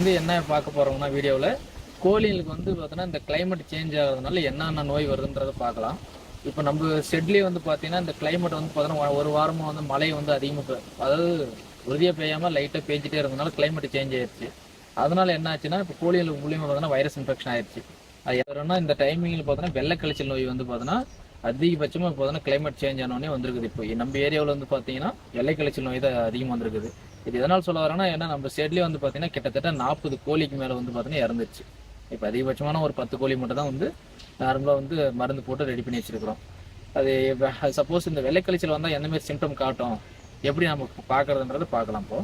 வந்து என்ன பார்க்க போறோம்னா வீடியோவில் கோழிகளுக்கு வந்து பார்த்தோன்னா இந்த கிளைமேட் சேஞ்ச் ஆகிறதுனால என்னென்ன நோய் வருதுன்றதை பார்க்கலாம். இப்போ நம்ம ஷெட்லேயே வந்து பார்த்தீங்கன்னா இந்த கிளைமேட் வந்து பார்த்தோன்னா ஒரு வாரமாக வந்து மழை வந்து அதிகமாக அதாவது உறுதியாக பெய்யாமல் லைட்டாக பேஞ்சிட்டே இருந்ததுனால கிளைமேட் சேஞ்ச் ஆயிடுச்சு. அதனால என்ன ஆச்சுன்னா இப்போ கோழிகளுக்கு மூலியமாக பார்த்தோன்னா வைரஸ் இன்ஃபெக்ஷன் ஆயிடுச்சு. அது எதுனா இந்த டைமிங்கில் பார்த்தோன்னா வெள்ளக்கழிச்சல் நோய் வந்து பார்த்தோன்னா அதிகபட்சமாக பார்த்தோன்னா கிளைமேட் சேஞ்ச் ஆனோடனே வந்திருக்குது. இப்போ நம்ம ஏரியாவில் வந்து பார்த்தீங்கன்னா வெள்ளைக்கழிச்சல் நோய் தான் அதிகமாக வந்திருக்குது. இது எதனால் சொல்ல வரேன்னா ஏன்னா நம்ம சைட்லேயே வந்து பார்த்தீங்கன்னா கிட்டத்தட்ட நாற்பது கோழிக்கு மேலே வந்து பார்த்தீங்கன்னா இறந்துச்சு இப்போ அதிகபட்சமான ஒரு பத்து கோழி மட்டும் தான் வந்து நார்மலாக வந்து மருந்து போட்டு ரெடி பண்ணி வச்சிருக்கிறோம். அது சப்போஸ் இந்த வெள்ளைக்கழிச்சல் வந்தால் எந்த மாதிரி சிம்டம் காட்டும்? எப்படி நம்ம பார்க்கறதுன்றதை பார்க்கலாம் இப்போ.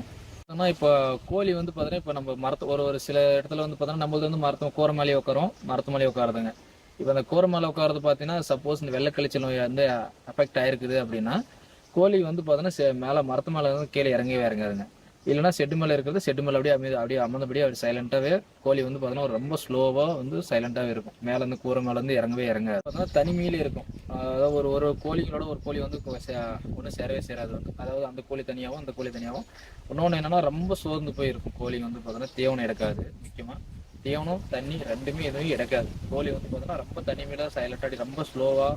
ஆனால் இப்போ கோழி வந்து பார்த்தீங்கன்னா இப்போ நம்ம மரத்து ஒரு ஒரு சில இடத்துல வந்து பார்த்தோன்னா நம்மளது வந்து மரத்து கூரை மேலே உட்காரோம் மரத்து மேலே உட்காருதுங்க. இப்போ அந்த கோர மேலே உட்காரது பார்த்தீங்கன்னா சப்போஸ் இந்த வெள்ளைக்கழிச்சல் நோய் வந்து அஃபெக்ட் ஆயிருக்குது அப்படின்னா கோழி வந்து பார்த்தோன்னா மேலே மரத்து மேலே இருந்து கீழே இறங்கவே இறங்காதுங்க. இல்லைன்னா செட்டு மேலே இருக்கிறது செட்டு மேலே அப்படியே அமைதி அப்படியே அமர்ந்தபடியே அப்படி சைலண்டாகவே கோழி வந்து பார்த்தோன்னா ரொம்ப ஸ்லோவாக வந்து சைலண்டாகவே இருக்கும். மேலேருந்து கூரை மேலேருந்து இறங்கவே இறங்காது. பார்த்தீங்கன்னா தனிமையிலே இருக்கும். அதாவது ஒரு ஒரு கோழிகளோட ஒரு கோழி வந்து ஒன்றும் சேரவே சேராது வந்து. அதாவது அந்த கோழி தனியாகவும் அந்த கோழி தனியாகவும் இன்னொன்று என்னென்னா ரொம்ப சோர்ந்து போயிருக்கும். கோழி வந்து பார்த்தோன்னா தேவனை எடுக்காது முக்கியமாக தீவனம் தண்ணி ரெண்டுமே எதுவும் எடுக்காது. கோழி வந்து பார்த்தோன்னா ரொம்ப தண்ணி மேலே சைலண்டாடி ரொம்ப ஸ்லோவாக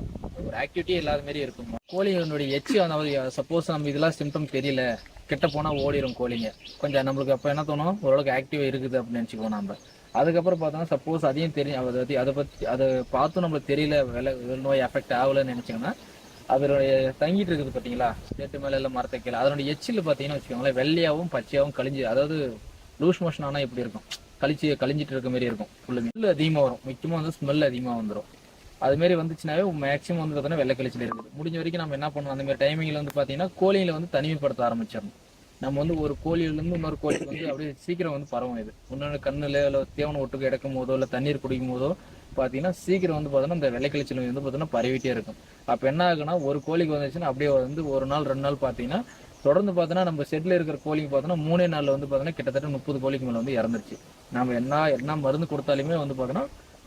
ஒரு ஆக்டிவிட்டியே இல்லாத மாதிரி இருக்கும். கோழிகளுடைய எச்சி அந்த சப்போஸ் நம்ம இதெல்லாம் சிம்டம் தெரியல கிட்ட போனால் ஓடிடும் கோழிங்க. கொஞ்சம் நம்மளுக்கு அப்போ என்ன தோணும்? ஓரளவுக்கு ஆக்டிவ் இருக்குது அப்படின்னு நினச்சிக்குவோம் நம்ம அதுக்கப்புறம் பார்த்தோம்னா சப்போஸ் அதையும் தெரியும் அதை பற்றி அதை பற்றி அதை பார்த்தும் நம்மளுக்கு தெரியல வெள்ள நோய் எஃபெக்ட் ஆகலைன்னு நினச்சிங்கன்னா அதனுடைய தங்கிட்டு இருக்குது பார்த்தீங்களா? சேட்டு மேலே எல்லாம் மரத்தை கீழே அதனுடைய எச்சில் பார்த்தீங்கன்னா வச்சுக்கோங்களேன் வெள்ளையாகவும் பச்சையாகவும் கழிஞ்சு அதாவது லூஸ் மோஷன் ஆனால் எப்படி இருக்கும். கழிச்சு கழிஞ்சிட்டு இருக்க மாதிரி இருக்கும். ஃபுல்லு ஸ்மெல் அதிகமாக வரும். முக்கியமாக வந்து ஸ்மெல் அதிகமாக வந்துடும் அது வந்துச்சுனாவே மேக்ஸிமம் வந்து பார்த்தீங்கன்னா வெள்ளை கழிச்சில் இருக்குது. முடிஞ்ச வரைக்கும் நம்ம என்ன பண்ணுவோம் அந்த மாதிரி டைமிங்கில் வந்து பார்த்தீங்கன்னா கோழியில் வந்து தனிமைப்படுத்த ஆரம்பிச்சிடணும். நம்ம வந்து ஒரு கோழியிலேருந்து இன்னொரு கோழிக்கு வந்து அப்படியே சீக்கிரம் வந்து பரவும் இது. இன்னொன்று கண்ணில் இல்லை தேவன ஒட்டுக்கு எடுக்கும் போதோ இல்லை தண்ணீர் குடிக்கும் போதோ பார்த்தீங்கன்னா சீக்கிரம் வந்து பார்த்தீங்கன்னா இந்த வெள்ளை கழிச்சல் வந்து பார்த்தீங்கன்னா பரவிட்டே இருக்கும். அப்போ என்ன ஆகுனா ஒரு கோழிக்கு வந்துச்சுன்னா அப்படியே வந்து ஒரு நாள் ரெண்டு நாள் பார்த்தீங்கன்னா தொடர்ந்து பார்த்தோன்னா நம்ம செட்டில் இருக்கிற கோழிக்கு பார்த்தோன்னா மூணே நாளில் வந்து பார்த்தோன்னா கிட்டத்தட்ட முப்பது கோழிக்கு மேலே வந்து இறந்துருச்சு. நம்ம என்ன என்ன மருந்து கொடுத்தாலுமே வந்து பார்த்தோன்னா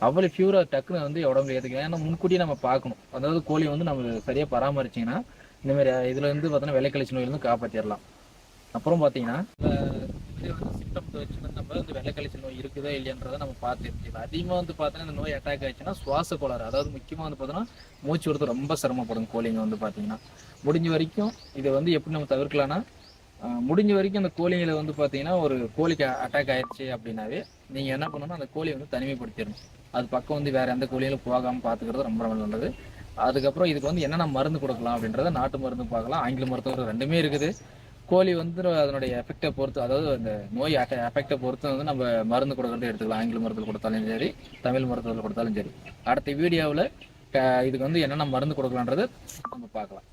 அவ்வளோ ஃபியூராக டக்குன்னு வந்து உடம்புல ஏற்றுக்கலாம் ஏன்னா முன்கூட்டியே நம்ம பார்க்கணும். அதாவது கோழி வந்து நம்ம சரியாக பராமரிச்சிங்கன்னா இந்தமாரி இதுலேருந்து இதில் வந்து பார்த்தோன்னா வெள்ளை கழிச்சு நோயிலேருந்து காப்பாற்றிடலாம் அப்புறம் பார்த்தீங்கன்னா வந்து சிம்டம்ஸ் வச்சுன்னா நம்ம வந்து வெள்ளைக்கழிச்சல் நோய் இருக்குதா இல்லையன்றதை நம்ம பார்த்து தெரிஞ்சுக்கலாம் அதிகமாக வந்து பார்த்தோன்னா இந்த நோய் அட்டாக் ஆயிடுச்சுன்னா சுவாச கோளாறு அதாவது முக்கியமாக வந்து பார்த்தோன்னா மூச்சு விடுறது ரொம்ப சிரமப்படும் கோழிங்க வந்து பார்த்தீங்கன்னா. முடிஞ்ச வரைக்கும் இதை வந்து எப்படி நம்ம தவிர்க்கலாம்னா முடிஞ்ச வரைக்கும் அந்த கோழிங்களை வந்து பார்த்தீங்கன்னா ஒரு கோழிக்கு அட்டாக் ஆயிடுச்சு அப்படின்னாவே நீங்கள் என்ன பண்ணணும்னா அந்த கோழியை வந்து தனிமைப்படுத்திடணும். அது பக்கம் வந்து வேற எந்த கோழியிலும் போகாமல் பார்த்துக்கிறது ரொம்ப ரொம்ப நல்லது. அதுக்கப்புறம் இதுக்கு வந்து என்னென்ன மருந்து கொடுக்கலாம் அப்படின்றத நாட்டு மருந்து பார்க்கலாம். ஆங்கில மருத்துவம் ரெண்டுமே இருக்குது. கோழி வந்து அதனுடைய எஃபெக்டை பொறுத்து அதாவது அந்த நோய் எஃபெக்டை பொறுத்து வந்து நம்ம மருந்து கொடுக்கறது எடுத்துக்கலாம். ஆங்கில மருத்துவம் கொடுத்தாலும் சரி தமிழ் மருத்துவத்தில் கொடுத்தாலும் சரி. அடுத்த வீடியோவில் இதுக்கு வந்து என்னென்ன மருந்து கொடுக்கலான்றதை நம்ம பார்க்கலாம்.